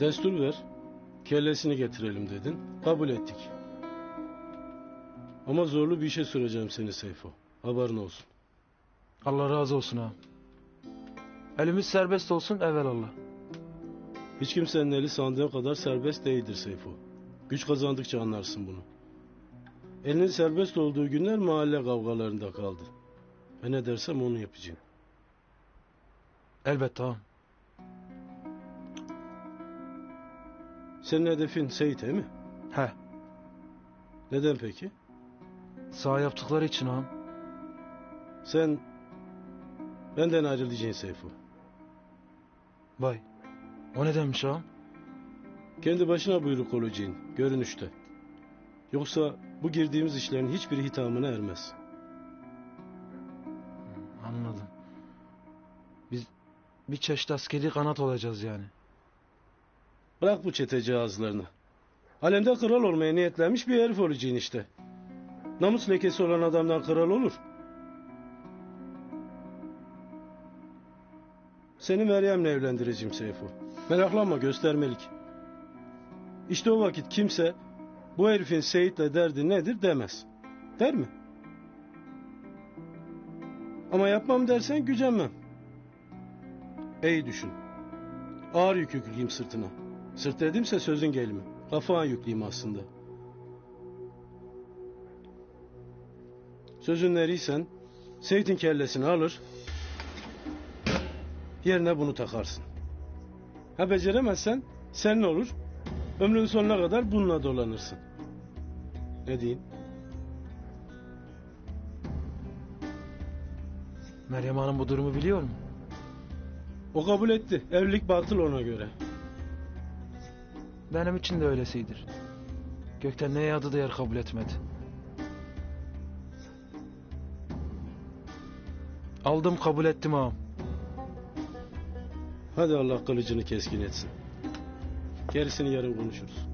Destur ver. Kellesini getirelim dedin. Kabul ettik. Ama zorlu bir işe süreceğim seni Seyfo. Haberin olsun. Allah razı olsun ağam. Elimiz serbest olsun evelallah. Hiç kimsenin eli sandığın kadar serbest değildir Seyfo. Güç kazandıkça anlarsın bunu. Elinin serbest olduğu günler mahalle kavgalarında kaldı. Ben ne dersem onu yapacağım. Elbette ağam. Senin hedefin Seyit değil mi? He. Neden peki? Sağ yaptıkları için ağam. Sen benden ayrılacaksın Seyfo. Vay. O ne demiş ağam? Kendi başına buyruk olacaksın görünüşte. Yoksa bu girdiğimiz işlerin hiçbiri hitamına ermez. Anladım. Biz bir çeşit askeri kanat olacağız yani. Bırak bu çeteci ağızlarını. Alemde kral olmaya niyetlenmiş bir herif olacaksın işte. Namus lekesi olan adamdan kral olur. Seni Meryem'le evlendireceğim Seyfo. Meraklanma göstermelik. İşte o vakit kimse bu herifin Seyit'le derdi nedir demez. Der mi? Ama yapmam dersen gücenmem. İyi düşün. Ağır yük yükleyeyim sırtına. Sırt dedimse sözün gelimi. Kafana yükleyeyim aslında. Sözün neriysen Seyit'in kellesini alır. Yerine bunu takarsın. Ha beceremezsen sen ne olur? Ömrün sonuna kadar bununla dolanırsın. Ne diyeyim? Meryem Hanım bu durumu biliyor mu? O kabul etti. Evlilik batıl ona göre. Benim için de öylesidir. Gökten ne yağdı da yer kabul etmedi. Aldım kabul ettim ağam. Hadi Allah kılıcını keskin etsin. Gerisini yarın konuşuruz.